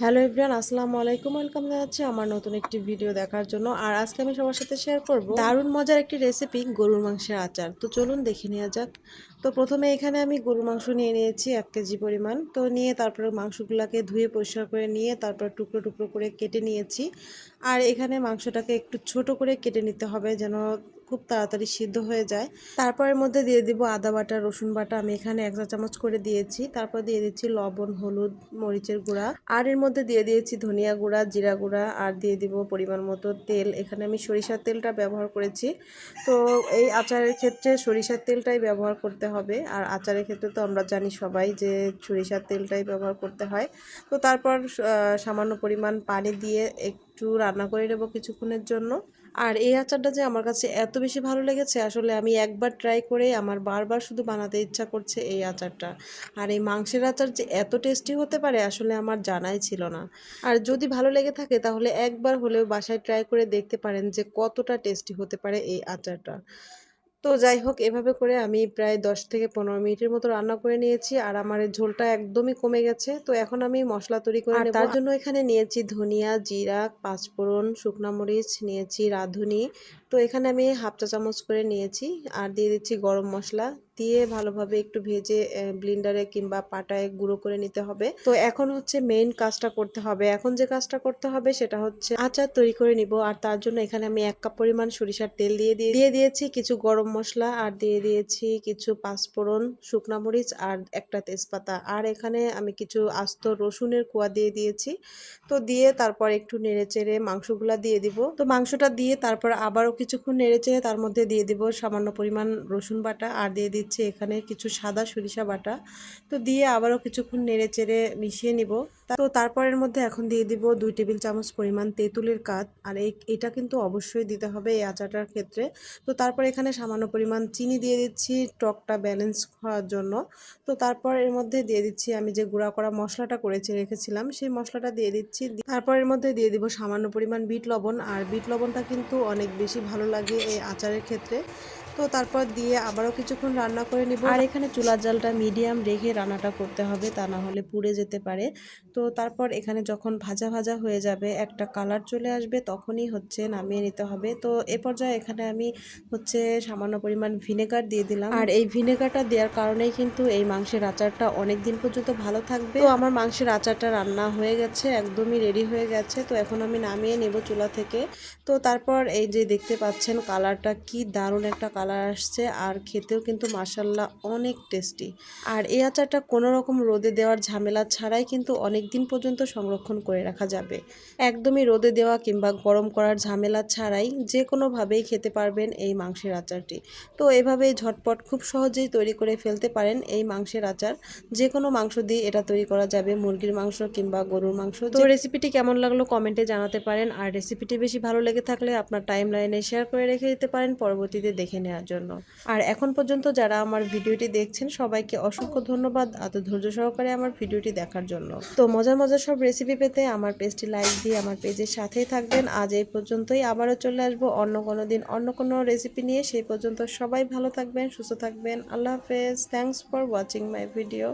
Hello everyone আসসালামু আলাইকুম। Welcome জানাচ্ছি আমার নতুন একটি ভিডিও দেখার জন্য। আর আজকে আমি সবার সাথে শেয়ার করব দারুণ মজার একটি রেসিপি গরুর মাংসের আচার। তো চলুন দেখে নেওয়া যাক। তো প্রথমে এখানে আমি গরুর মাংস নিয়ে নিয়েছি এক কেজি পরিমাণ। তো নিয়ে তারপরে মাংসগুলোকে ধুয়ে পরিষ্কার করে নিয়ে তারপর টুকরো টুকরো করে কেটে নিয়েছি। আর এখানে মাংসটাকে একটু ছোট করে কেটে নিতে হবে যেন খুব তাড়াতাড়ি সিদ্ধ হয়ে যায়। তারপরের মধ্যে দিয়ে দিব আদা বাটা, রসুন বাটা। আমি এখানে এক চা চামচ করে দিয়েছি। তারপর দিয়ে দিচ্ছি লবণ, হলুদ, মরিচের গুঁড়া। আর এর মধ্যে দিয়ে দিয়েছি ধনিয়া গুঁড়া, জিরা গুঁড়া। আর দিয়ে দিব পরিমাণ মতো তেল। এখানে আমি সরিষার তেলটা ব্যবহার করেছি। তো এই আচারের ক্ষেত্রে সরিষার তেলটাই ব্যবহার করতে হবে। আর আচারের ক্ষেত্রে তো আমরা জানি সবাই যে সরিষার তেলটাই ব্যবহার করতে হয়। তো তারপর সামান্য পরিমাণ পানি দিয়ে একটু রান্না করে নেব কিছুক্ষণের জন্য। আর এই আচারটা যে আমার কাছে এত বেশি ভালো লেগেছে, আসলে আমি একবার ট্রাই করে আমার বারবার শুধু বানাতে ইচ্ছা করছে এই আচারটা। আর এই মাংসের আচার যে এত টেস্টি হতে পারে, আসলে আমার জানাই ছিল না। আর যদি ভালো লেগে থাকে, তাহলে একবার হলেও বাসায় ট্রাই করে দেখতে পারেন যে কতটা টেস্টি হতে পারে এই আচারটা। তো যাই হোক এভাবে করে আমি প্রায় দশ থেকে পনেরো মিনিটের মতো রান্না করে নিয়েছি। আর আমার ঝোলটা একদমই কমে গেছে। তো এখন আমি মশলা তৈরি করে নেব। তার জন্য এখানে নিয়েছি ধনিয়া জিরা পাঁচফোড়ন শুকনা মরিচ নিয়েছি রাঁধুনি তো এখানে আমি হাফ চা চামচ করে নিয়েছি আর দিয়ে দিচ্ছি গরম মশলা। দিয়ে ভালোভাবে একটু ভেজে ব্লিন্ডারে কিংবা পাটায় গুঁড়ো করে নিতে হবে। তো এখন হচ্ছে মেইন কাজটা করতে হবে। এখন যে কাজটা করতে হবে সেটা হচ্ছে আচার তৈরি করে নিব। আর তার জন্য এখানে আমি এক কাপ পরিমাণ সরিষার তেল দিয়ে দিয়ে দিয়ে দিয়েছি কিছু গরম মশলা আর দিয়ে দিয়েছি কিছু পাঁচফোড়ন, শুকনা মরিচ আর একটা তেজপাতা। আর এখানে আমি কিছু আস্ত রসুনের কোয়া দিয়ে দিয়েছি। তো দিয়ে তারপর একটু নেড়ে চেড়ে মাংসগুলা দিয়ে দিব। তো মাংসটা দিয়ে তারপর আবারও কিছুক্ষণ নেড়েচেড়ে তার মধ্যে দিয়ে দিব সামান্য পরিমাণ রসুন বাটা আর দিয়ে দিচ্ছি এখানে কিছু সাদা সরিষা বাটা। তো দিয়ে আবারও কিছুক্ষণ নেড়েচেড়ে মিশিয়ে নিব। তো তারপরের মধ্যে এখন দিয়ে দিব দুই টেবিল চামচ পরিমাণ তেঁতুলের কাত। আর এই, এটা কিন্তু অবশ্যই দিতে হবে এই আচারটার ক্ষেত্রে। তো তারপর এখানে সামান্য পরিমাণ চিনি দিয়ে দিচ্ছি টকটা ব্যালেন্স হওয়ার জন্য। তো তারপর এর মধ্যে দিয়ে দিচ্ছি আমি যে গুঁড়া করা মশলাটা করেছি, রেখেছিলাম, সেই মশলাটা দিয়ে দিচ্ছি। তারপর এর মধ্যে দিয়ে দিব সামান্য পরিমাণ বিট লবণ। আর বিট লবণটা কিন্তু অনেক বেশি ভালো লাগে এই আচারের ক্ষেত্রে। তো তারপর দিয়ে আবারও কিছুক্ষণ রান্না করে নিব। আর এখানে চুলার জালটা মিডিয়াম রেখে রান্নাটা করতে হবে তা না হলে পুড়ে যেতে পারে। তো তারপর এখানে যখন ভাজা ভাজা হয়ে যাবে একটা কালার চলে আসবে তখনই হচ্ছে নামিয়ে নিতে হবে। তো এ পর্যায়ে এখানে আমি হচ্ছে সামান্য পরিমাণ ভিনেগার দিয়ে দিলাম। আর এই ভিনেগারটা দেওয়ার কারণেই কিন্তু এই মাংসের আচারটা অনেক দিন পর্যন্ত ভালো থাকবে। তো আমার মাংসের আচারটা রান্না হয়ে গেছে একদমই রেডি হয়ে গেছে। তো এখন আমি নামিয়ে নেব চুলা থেকে। তো তারপর এই যে দেখতে পাচ্ছেন কালারটা কি দারুণ একটা কালার। আসছে আর খেতেও কিন্তু মাসাল্লাহ অনেক টেস্টি আর এই আচারটা কোনো রকম রোদে দেওয়ার ঝামেলা ছাড়াই কিন্তু অনেক দিন পর্যন্ত সংরক্ষণ করে রাখা যাবে। একদমই রোদে দেওয়া কিংবা গরম করার ঝামেলা ছাড়াই যে কোনোভাবেই খেতে পারবেন এই মাংসের আচারটি। তো এভাবেই ঝটপট খুব সহজেই তৈরি করে ফেলতে পারেন এই মাংসের আচার। যে কোনো মাংস দিয়ে এটা তৈরি করা যাবে, মুরগির মাংস কিংবা গরুর মাংস। তো রেসিপিটি কেমন লাগল কমেন্টে জানাতে পারেন। আর রেসিপিটি বেশি ভালো লেগে থাকলে আপনার টাইম লাইনে শেয়ার করে রেখে দিতে পারেন। পরবর্তীতে দেখে নেওয়ার জন্য। আর এখন পর্যন্ত যারা আমার ভিডিওটি দেখছেন, সবাইকে অসংখ্য ধন্যবাদ এত ধৈর্য সহকারে আমার ভিডিওটি দেখার জন্য। তো মজার মজার সব রেসিপি পেতে আমার পেজটি লাইক দিয়ে আমার পেজের সাথেই থাকবেন। আজ এই পর্যন্তই, আবারও চলে আসব অন্য কোনো দিন অন্য কোনো রেসিপি নিয়ে। সেই পর্যন্ত সবাই ভালো থাকবেন, সুস্থ থাকবেন। আল্লাহ হাফেজ। Thanks for watching my video